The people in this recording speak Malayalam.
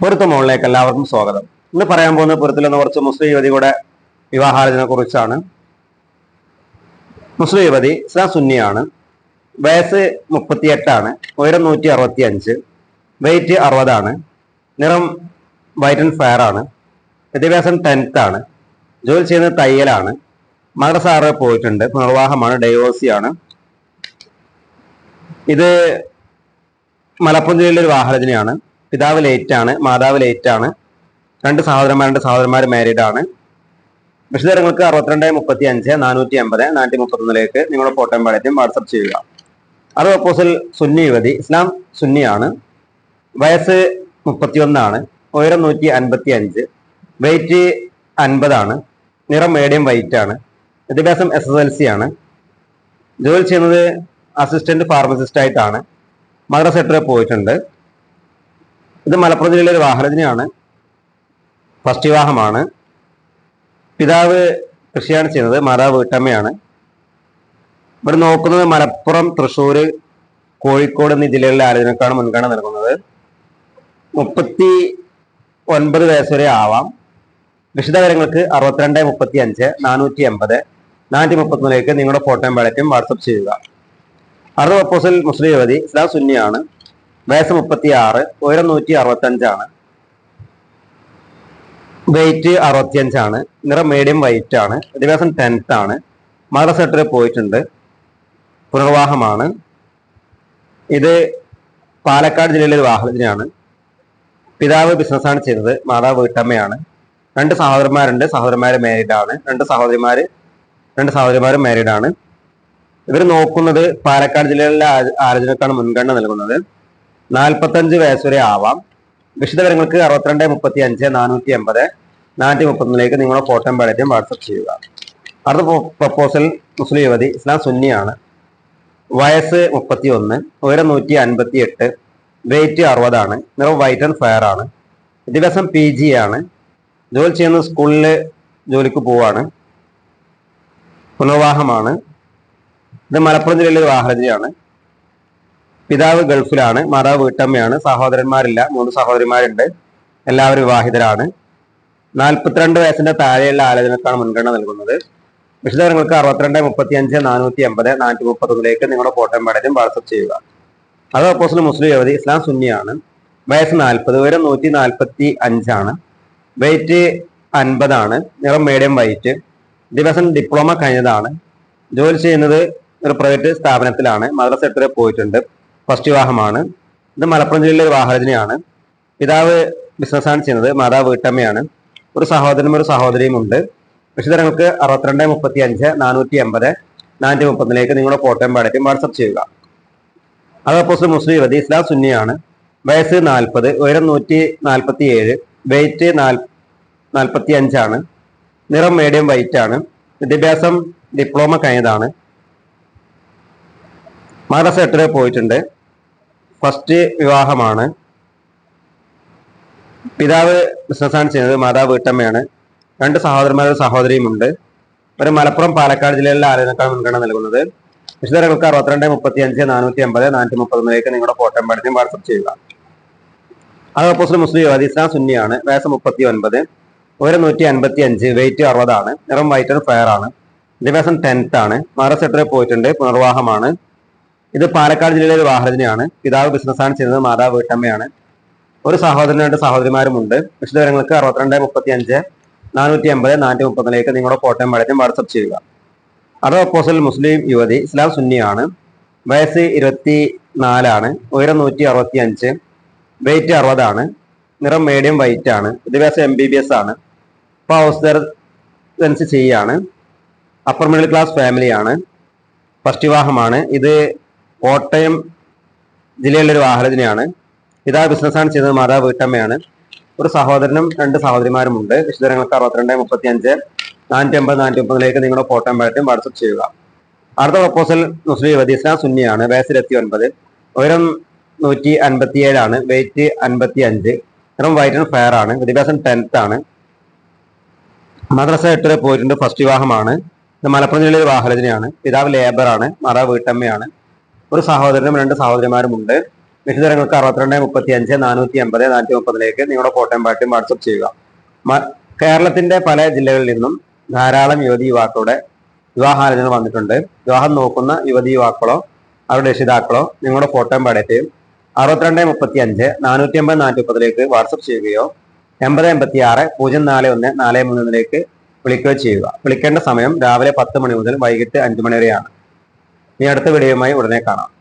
പൊരുത്ത മോളിലേക്ക് എല്ലാവർക്കും സ്വാഗതം. ഇന്ന് പറയാൻ പോകുന്ന പൊരുത്തിൽ നിന്ന് കുറച്ച് മുസ്ലിം യുവതിയുടെ വിവാഹാലോചന കുറിച്ചാണ്. മുസ്ലിം യുവതി ഇസ്ലാം സുന്നിയാണ്. വയസ്സ് മുപ്പത്തിയെട്ടാണ് ഉയരം നൂറ്റി അറുപത്തി അഞ്ച് വെയിറ്റ് അറുപതാണ് നിറം വൈറ്റ് ആൻഡ് ഫയർ ആണ് വിദ്യാഭ്യാസം ടെൻത്ത് ആണ് ജോലി ചെയ്യുന്നത് തയ്യലാണ് മദ്രസാറ് പോയിട്ടുണ്ട് പുനർവാഹമാണ് ഡൈവോഴ്സിയാണ് ഇത് മലപ്പുറം ജില്ലയിലെ ഒരു വാഹനജനയാണ് പിതാവ് ലേറ്റ് ആണ് മാതാവ് ലേറ്റ് ആണ് രണ്ട് സഹോദരന്മാർ രണ്ട് സഹോദരന്മാർ മാരീഡ് ആണ്. വിശദങ്ങൾക്ക് അറുപത്തിരണ്ട് മുപ്പത്തി അഞ്ച് നാനൂറ്റി അമ്പത് നാനൂറ്റി മുപ്പത്തൊന്നിലേക്ക് നിങ്ങളുടെ ഫോട്ടോയും പാടറ്റും വാട്സപ്പ് ചെയ്യുക. അത് അപ്പോസിൽ സുന്നി യുവതി ഇസ്ലാം സുന്നിയാണ്. വയസ്സ് മുപ്പത്തിയൊന്നാണ് ഉയരം നൂറ്റി അൻപത്തി അഞ്ച് വെയിറ്റ് അൻപതാണ് നിറം മീഡിയം വൈറ്റ് ആണ് വിദ്യാഭ്യാസം എസ് എസ് എൽ സി ആണ്. ജോലി ചെയ്യുന്നത് അസിസ്റ്റന്റ് ഫാർമസിസ്റ്റ് ആയിട്ടാണ്. മദ്രസ സെക്ടറിൽ പോയിട്ടുണ്ട്. ഇത് മലപ്പുറം ജില്ലയിലെ ഒരു വാഹനത്തിനെയാണ്. ഫസ്റ്റ് വിവാഹമാണ്. പിതാവ് കൃഷിയാണ് ചെയ്യുന്നത്. മാതാവ് വീട്ടമ്മയാണ്. ഇവിടെ നോക്കുന്നത് മലപ്പുറം തൃശ്ശൂർ കോഴിക്കോട് എന്നീ ജില്ലകളിലെ ആലോചനക്കാണ് മുൻഗണന നൽകുന്നത്. മുപ്പത്തി ഒൻപത് വയസ്സ് വരെ ആവാം. വിശദവിവരങ്ങൾക്ക് അറുപത്തിരണ്ട് മുപ്പത്തി അഞ്ച് നാനൂറ്റി എൺപത് നാനൂറ്റി മുപ്പത്തൊന്നിലേക്ക് നിങ്ങളുടെ ഫോട്ടോയും ബാലറ്റും വാട്സപ്പ് ചെയ്യുക. അറുപത് ഒപ്പോസൽ മുസ്ലിം യുവതി ഇസ്ലാം സുന്നിയാണ്. വയസ്സ് മുപ്പത്തി ആറ് ഉയരം നൂറ്റി അറുപത്തി അഞ്ചാണ് വെയിറ്റ് അറുപത്തിയഞ്ചാണ്. നിറം മീഡിയം വൈറ്റ് ആണ്. വിദ്യാഭ്യാസം ടെൻത്ത് ആണ്. മദ്രസ സെക്ടറിൽ പോയിട്ടുണ്ട്. പുനർവാഹമാണ് ഇത് പാലക്കാട് ജില്ലയിലെ ഒരു വാഹനത്തിനാണ് പിതാവ് ബിസിനസ്സാണ് ചെയ്തത്. മാതാവ് വീട്ടമ്മയാണ്. രണ്ട് സഹോദരന്മാരുണ്ട്. സഹോദരന്മാർ മാരീഡ് ആണ്. രണ്ട് സഹോദരിമാർ രണ്ട് സഹോദരിമാരും മാരീഡ് ആണ്. ഇവർ നോക്കുന്നത് പാലക്കാട് ജില്ലയിലെ ആലോചനക്കാണ് മുൻഗണന നൽകുന്നത്. നാൽപ്പത്തഞ്ച് വയസ്സ് വരെ ആവാം വിശദവിവരങ്ങൾക്ക് അറുപത്തിരണ്ട് മുപ്പത്തി അഞ്ച് നാനൂറ്റി എൺപത് നാനൂറ്റി മുപ്പത്തൊന്നിലേക്ക് നിങ്ങളുടെ ഫോട്ടോയും ബാലറ്റും വാട്സപ്പ് ചെയ്യുക. അടുത്ത പ്രപ്പോസൽ മുസ്ലിം യുവതി ഇസ്ലാം സുന്നിയാണ് വയസ്സ് മുപ്പത്തി ഒന്ന് ഉയരം നൂറ്റി അൻപത്തി എട്ട് വെയിറ്റ് അറുപതാണ് നിറം വൈറ്റ് ആൻഡ് ഫയർ ആണ്. വിദ്യാഭ്യാസം പി ജി ആണ്. ജോലി ചെയ്യുന്ന സ്കൂളിൽ ജോലിക്ക് പോവാണ്. പുനർവാഹമാണ് ഇത് മലപ്പുറം ജില്ലയിലെ വാഹനജയാണ് പിതാവ് ഗൾഫിലാണ് മാതാവ് വീട്ടമ്മയാണ് സഹോദരന്മാരില്ല മൂന്ന് സഹോദരിമാരുണ്ട് എല്ലാവരും വിവാഹിതരാണ്. നാൽപ്പത്തിരണ്ട് വയസ്സിന്റെ താഴെയുള്ള ആലോചനക്കാണ് മുൻഗണന നൽകുന്നത്. വിശദങ്ങൾക്ക് അറുപത്തിരണ്ട് മുപ്പത്തി അഞ്ച് നാനൂറ്റി എൺപത് നാനൂറ്റി മുപ്പത്തൊന്നിലേക്ക് നിങ്ങളുടെ ഫോട്ടോ മേടലും വാട്സപ്പ് ചെയ്യുക. അത് ഓപ്പോസിറ്റ് മുസ്ലിം യുവതി ഇസ്ലാം സുന്നിയാണ്. വയസ്സ് നാൽപ്പത് ഉയരം നൂറ്റി നാൽപ്പത്തി അഞ്ചാണ് വെയിറ്റ് അൻപതാണ്. നിറം മീഡിയം വൈറ്റ് ദിവസം ഡിപ്ലോമ കഴിഞ്ഞതാണ്. ജോലി ചെയ്യുന്നത് ഒരു പ്രൈവറ്റ് സ്ഥാപനത്തിലാണ്. മദ്രസ എത്ര പോയിട്ടുണ്ട്. ഫസ്റ്റ് വിവാഹമാണ്. ഇത് മലപ്പുറം ജില്ലയിലെ ഒരു വാഹനജനയാണ് പിതാവ് ബിസിനസ്സാണ് ചെയ്യുന്നത് മാതാവ് വീട്ടമ്മയാണ്. ഒരു സഹോദരനും ഒരു സഹോദരിയും ഉണ്ട്. വിശദങ്ങൾക്ക് അറുപത്തിരണ്ട് മുപ്പത്തി അഞ്ച് നാനൂറ്റി എൺപത് നാനൂറ്റി മുപ്പത്തിലേക്ക് നിങ്ങളുടെ ഫോട്ടോയും പാടറ്റും വാട്സപ്പ് ചെയ്യുക അത് മുസ്ലിം യുവതി ഇസ്ലാം സുന്നിയാണ്. വയസ്സ് നാൽപ്പത് ഉയരം നൂറ്റി നാൽപ്പത്തി ഏഴ് വെയിറ്റ് നാൽ നാൽപ്പത്തി അഞ്ചാണ് നിറം മീഡിയം വൈറ്റ് ആണ്. വിദ്യാഭ്യാസം ഡിപ്ലോമ കഴിഞ്ഞതാണ്. മദ്രസ എട്ടിൽ പോയിട്ടുണ്ട്. ഫസ്റ്റ് വിവാഹമാണ്. പിതാവ് ബിസിനസ്സാണ് ചെയ്യുന്നത് മാതാവ് വീട്ടമ്മയാണ്. രണ്ട് സഹോദരന്മാരും സഹോദരിയുമുണ്ട്. ഒരു മലപ്പുറം പാലക്കാട് ജില്ലയിലെ ആലോചനക്കാണ് മുൻഗണന നൽകുന്നത്? വിശദങ്ങൾക്ക് അറുപത്തിരണ്ട് മുപ്പത്തി അഞ്ച് നാനൂറ്റി അമ്പത് നാനൂറ്റി മുപ്പത്തൊന്നിലേക്ക് നിങ്ങളുടെ ഫോട്ടോ പഠിച്ചും വാട്സപ്പ് ചെയ്യുക. അത് ഓപ്പോസിറ്റ് മുസ്ലിം യുവതി ഇസ്ലാം സുന്നിയാണ് വയസ്സ് മുപ്പത്തി ഒൻപത് ഒരു നൂറ്റി അൻപത്തി അഞ്ച് വെയിറ്റ് അറുപതാണ് നിറം വൈറ്റ് ഫയർ ആണ്. വിദ്യാഭ്യാസം ടെൻത്ത് ആണ്. സെക്ടറിൽ പോയിട്ടുണ്ട് പുനർവാഹമാണ് ഇത് പാലക്കാട് ജില്ലയിലെ ഒരു പിതാവ് ബിസിനസ്സാണ് ചെയ്യുന്നത് മാതാവ് വീട്ടമ്മയാണ്. ഒരു സഹോദരനും രണ്ട് സഹോദരിമാരുമുണ്ട് വിശദവിവരങ്ങൾക്ക് അറുപത്തിരണ്ട് മുപ്പത്തി അഞ്ച് നാനൂറ്റി അമ്പത് നാനൂറ്റി മുപ്പതിലേക്ക് നിങ്ങളുടെ ഫോട്ടോയും പഠിച്ചും വാട്സപ്പ് ചെയ്യുക. അത് ഓപ്പോസിൽ മുസ്ലിം യുവതി ഇസ്ലാം സുന്നിയാണ്. വയസ്സ് ഇരുപത്തി നാലാണ് ഉയരം നൂറ്റി അറുപത്തി അഞ്ച് വെയിറ്റ് അറുപതാണ് നിറം മീഡിയം വൈറ്റ് ആണ് വിദ്യാഭ്യാസം എം ബി ബി എസ് ആണ് ഇപ്പോൾ ഹൗസ് ചെയ്യാണ് അപ്പർ മിഡിൽ ക്ലാസ് ഫാമിലിയാണ് ഫസ്റ്റ് വിവാഹമാണ്. ഇത് കോട്ടയം ജില്ലയിലെ ഒരു വാഹനത്തിനെയാണ് പിതാ ബിസിനസ്സാണ് ചെയ്തത് മാതാവ് വീട്ടമ്മയാണ്. ഒരു സഹോദരനും രണ്ട് സഹോദരിമാരുമുണ്ട്. വിശദങ്ങൾക്ക് അറുപത്തിരണ്ട് മുപ്പത്തി അഞ്ച് നാനൂറ്റി അമ്പത് നാനൂറ്റി മുപ്പതിലേക്ക് നിങ്ങളുടെ ഫോട്ടോ പാറ്റും വാട്സപ്പ് ചെയ്യുക. അടുത്ത പ്രപ്പോസൽ മുസ്ലിം യുവതി ഇസ്ലാം സുന്നിയാണ്. വയസ്സ് ഇരുപത്തി ഒൻപത് ഉയരം നൂറ്റി അൻപത്തി ഏഴാണ് വെയിറ്റ് അൻപത്തി അഞ്ച് നിറം വൈറ്റ് ആൻഡ് ഫയർ ആണ്. വിദ്യാഭ്യാസം ടെൻത്ത് ആണ്. മദ്രസ എട്ട് വരെ പോയിട്ടുണ്ട് ഫസ്റ്റ് വിവാഹമാണ്. ഇത് മലപ്പുറം ജില്ലയിലെ വാഹനത്തിനെയാണ് പിതാവ് ലേബറാണ്. മാതാവ് വീട്ടമ്മയാണ്. ഒരു സഹോദരനും രണ്ട് സഹോദരിമാരുമുണ്ട്. വിശദങ്ങൾക്ക് അറുപത്തിരണ്ട് മുപ്പത്തി അഞ്ച് നാനൂറ്റി അമ്പത് നാനൂറ്റി മുപ്പതിലേക്ക് നിങ്ങളുടെ ഫോട്ടോയും പാട്ടും വാട്സപ്പ് ചെയ്യുക. കേരളത്തിന്റെ പല ജില്ലകളിൽ നിന്നും ധാരാളം യുവതി യുവാക്കളുടെ വിവാഹാലോചന വന്നിട്ടുണ്ട്. വിവാഹം നോക്കുന്ന യുവതി യുവാക്കളോ അവരുടെ രക്ഷിതാക്കളോ നിങ്ങളുടെ ഫോട്ടോയും പാടേറ്റയും അറുപത്തിരണ്ട് മുപ്പത്തി അഞ്ച് നാനൂറ്റി അമ്പത് നാനൂറ്റി മുപ്പതിലേക്ക് വാട്സപ്പ് ചെയ്യുകയോ എൺപത് എൺപത്തി ആറ് പൂജ്യം നാല് ഒന്ന് നാല് മൂന്നിലേക്ക് വിളിക്കുകയോ ചെയ്യുക. വിളിക്കേണ്ട സമയം രാവിലെ പത്ത് മണി മുതൽ വൈകിട്ട് അഞ്ച് മണി വരെയാണ്. ഇനി അടുത്ത വീഡിയോയുമായി ഉടനെ കാണാം.